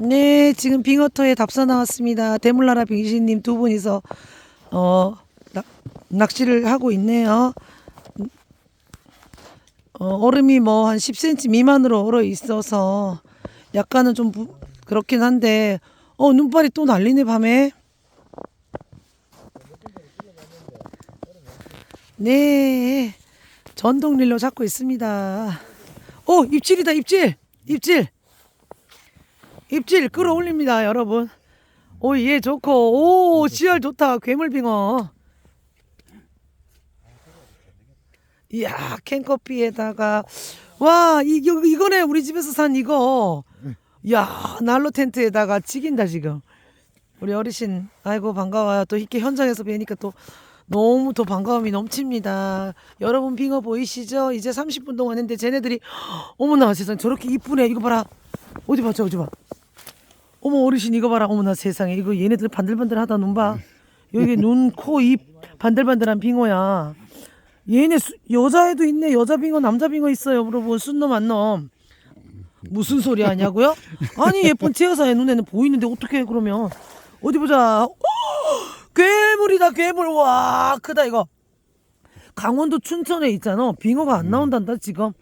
네, 지금 빙어터에 답사 나왔습니다. 대물나라 빙신님 두 분이서 어 낚, 낚시를 하고 있네요. 어, 얼음이 뭐 한 10cm 미만으로 얼어 있어서 약간은 좀 부, 그렇긴 한데 어 눈발이 또 날리네 밤에. 네, 전동릴로 잡고 있습니다. 오 입질이다 입질 입질. 입질 끌어올립니다, 여러분. 오, 얘 좋고, 오, 지열 좋다. 괴물빙어. 이야, 캔커피에다가, 와, 이, 이거, 이거네. 우리 집에서 산 이거. 이야, 난로 텐트에다가 찍인다, 지금. 우리 어르신, 아이고, 반가워요. 또 이렇게 현장에서 뵈니까 또 너무 더 반가움이 넘칩니다. 여러분, 빙어 보이시죠? 이제 30분 동안 했는데 쟤네들이, 어머나, 세상 저렇게 이쁘네. 이거 봐라. 어디 봐, 저, 어디 봐. 어머 어르신 이거 봐라. 어머나 세상에. 이거 얘네들 반들반들하다 눈 봐. 여기 눈, 코, 입 반들반들한 빙어야. 얘네 수, 여자애도 있네. 여자 빙어 남자 빙어 있어요. 여러분 순놈 안놈. 무슨 소리 하냐고요? 아니 예쁜 채여사의 눈에는 보이는데 어떻게 그러면? 어디 보자. 오! 괴물이다 괴물. 와 크다 이거. 강원도 춘천에 있잖아. 빙어가 안 나온단다 지금.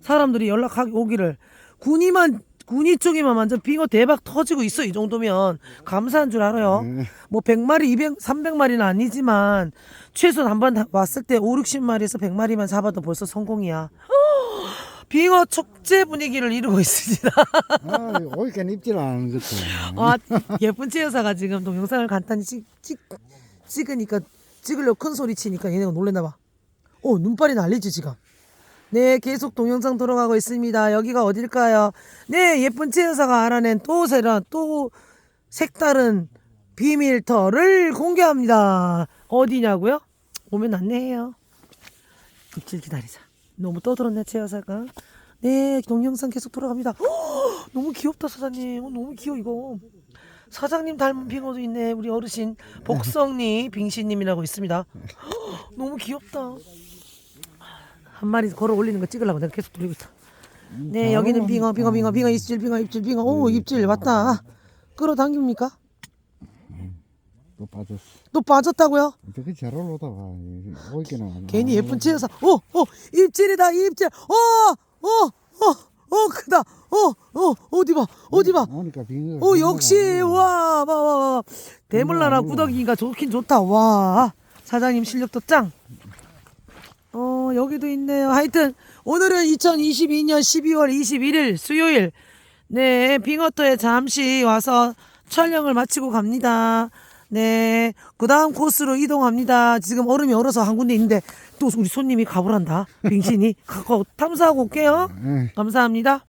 사람들이 연락하기 오기를. 군이만 군이 쪽이만 완전 빙어 대박 터지고 있어 이 정도면 감사한 줄 알아요 뭐 100마리 200 300마리는 아니지만 최소 한번 왔을 때 5, 60마리에서 100마리만 잡아도 벌써 성공이야 빙어 축제 분위기를 이루고 있습니다 아, 오니까 입질 안 하는 것도. 아 예쁜 채여사가 지금 동영상을 간단히 찍, 찍, 찍으니까 찍으려고 큰 소리 치니까 얘네가 놀랬나 봐. 오 눈발이 날리지 지금. 네 계속 동영상 돌아가고 있습니다. 여기가 어딜까요? 네 예쁜 채 여사가 알아낸 또 새로운 또 색다른 비밀터를 공개합니다. 어디냐고요? 오면 안내해요. 입질 기다리자. 너무 떠들었네 채 여사가. 네 동영상 계속 돌아갑니다. 헉, 너무 귀엽다 사장님. 어, 너무 귀여워 이거. 사장님 닮은 빙어도 있네. 우리 어르신 복성리 빙신님이라고 있습니다. 헉, 너무 귀엽다. 한 마리 걸어 올리는 거 찍으려고 내가 계속 돌리고 있다. 네 여기는 빙어 빙어 빙어 빙어 입질 빙어 입질 빙어 오 입질 왔다. 끌어당깁니까? 또 빠졌어. 또 빠졌다고요? 어떻게 잘 올라오다가 오니까는 안 괜히 예쁜 채여서 어어 입질이다 입질 어어어어 크다 어어 어디 봐 어디 봐 오니까 빙어. 오 역시 와 와와 대물나라 구더기가 좋긴 좋다 와 사장님 실력도 짱. 어 여기도 있네요. 하여튼 오늘은 2022년 12월 21일 수요일 네 빙어터에 잠시 와서 촬영을 마치고 갑니다. 네 그 다음 코스로 이동합니다. 지금 얼음이 얼어서 한 군데 있는데 또 우리 손님이 가보란다. 빙신이 가고 탐사하고 올게요. 예. 감사합니다.